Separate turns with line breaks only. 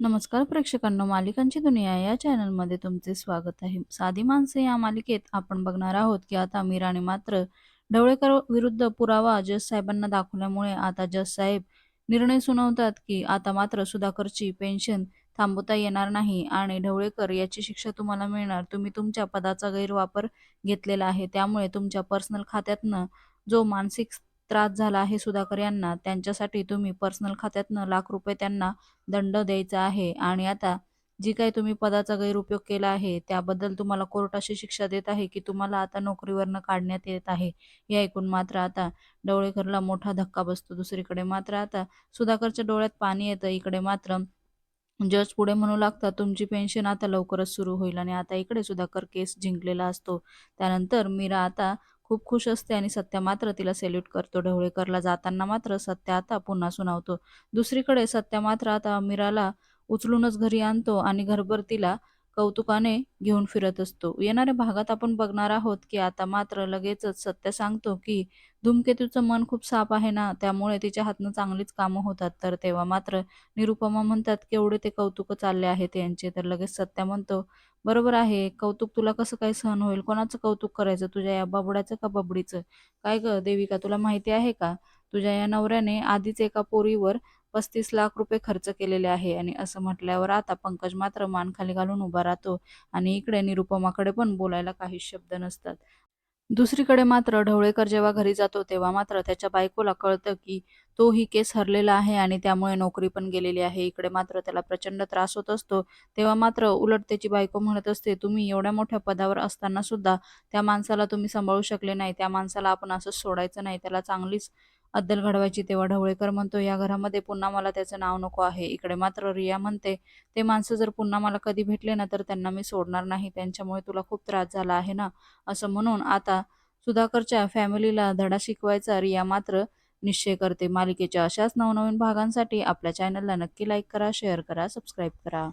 नमस्कार प्रेक्षकांनो मालिकांची दुनिया या चॅनलमध्ये तुमचे स्वागत आहे. साधी माणसे या मालिकेत आपण बघणार आहोत की आता मीराने मात्र ढवळेकर विरुद्ध पुरावा जज साहेबांना दाखवल्यामुळे आता जज साहेब निर्णय सुनावतात की आता मात्र सुधाकरची पेन्शन थांबवता येणार नाही आणि ढवळेकर याची शिक्षा तुम्हाला मिळणार. तुम्ही तुमच्या पदाचा गैरवापर घेतलेला आहे. त्यामुळे तुमच्या पर्सनल खात्यातनं जो मानसिक त्रास झाला आहे सुधाकर यांना. त्यांच्यासाठी तुम्ही पर्सनल खात्यातनं लाख रुपये त्यांना दंड द्यायचा आहे आणि आता जी काही तुम्ही पदाचा गैरउपयोग केला आहे त्याबद्दल तुम्हाला कोर्ट अशी शिक्षा देत आहे की तुम्हाला आता नोकरीवरनं काढण्यात येत आहे. हे ऐकून मात्र आता डवळेकरला मोठा धक्का बसतो दुसरीकडे. मात्र आता सुधाकरच्या डोळ्यात पाणी येतं. इकडे मात्र जज पुढे म्हणू लागतात तुमची पेन्शन आता लवकरच सुरू होईल. आणि आता इकडे सुधाकर केस जिंकलेला असतो. त्यानंतर मीरा आता खूप खुश असते आणि सत्या मात्र तिला सेल्यूट करतो. ढवळेकरला जाताना मात्र सत्या आता पुन्हा सुनावतो. दुसरीकडे सत्या मात्र आता मीराला उचलूनच घरी आणतो आणि घरभर तिला कौतुकाने घेऊन फिरत असतो. येणाऱ्या भागात आपण बघणार आहोत की आता मात्र लगेचच सत्य सांगतो की धूमकेतूचं मन खूप साफ आहे ना त्यामुळे तिच्या हातनं चांगलीच कामं होतात. तर तेव्हा मात्र निरुपमा म्हणतात केवढे ते कौतुक चालले आहेत यांचे. तर लगेच सत्या म्हणतो बरोबर आहे कौतुक तुला कसं काय सहन होईल? कोणाचं कौतुक करायचं? तुझ्या या बाबुड्याचं का बबडीचं? काय ग देविका तुला माहिती आहे का? तुझ्या या नवऱ्याने आधीच एका पोरीवर पस्तीस लाख रुपये खर्च केलेले आहे. आणि असं म्हटल्यावर आता पंकज मात्र मान खाली घालून उभा राहतो. आणि इकडे निरुपमाकडे पण बोलायला काही शब्द नसतात. दुसरीकडे मात्र ढवळेकर जेव्हा घरी जातो तेव्हा मात्र त्याच्या बायकोला कळतं की तो ही केस हरलेला आहे आणि त्यामुळे नोकरी पण गेलेली आहे. इकडे मात्र त्याला प्रचंड त्रास होत असतो. तेव्हा मात्र उलट त्याची बायको म्हणत असते तुम्ही एवढ्या मोठ्या पदावर असताना सुद्धा त्या माणसाला तुम्ही सांभाळू शकले नाही. त्या माणसाला आपण असं सोडायचं नाही. त्याला चांगलीच अद्दल घडवायची तेव्हा ढवळेकर म्हणतो या घरामध्ये पुन्हा मला त्याचं नाव नको आहे. इकडे मात्र रिया म्हणते ते माणसं जर पुन्हा मला कधी भेटले ना तर त्यांना मी सोडणार नाही. त्यांच्यामुळे तुला खूप त्रास झाला आहे ना? असं म्हणून आता सुधाकरच्या फॅमिलीला धडा शिकवायचा रिया मात्र निश्चय करते. मालिकेच्या अशाच नवनवीन भागांसाठी आपल्या चॅनलला नक्की लाईक करा शेअर करा सबस्क्राईब करा.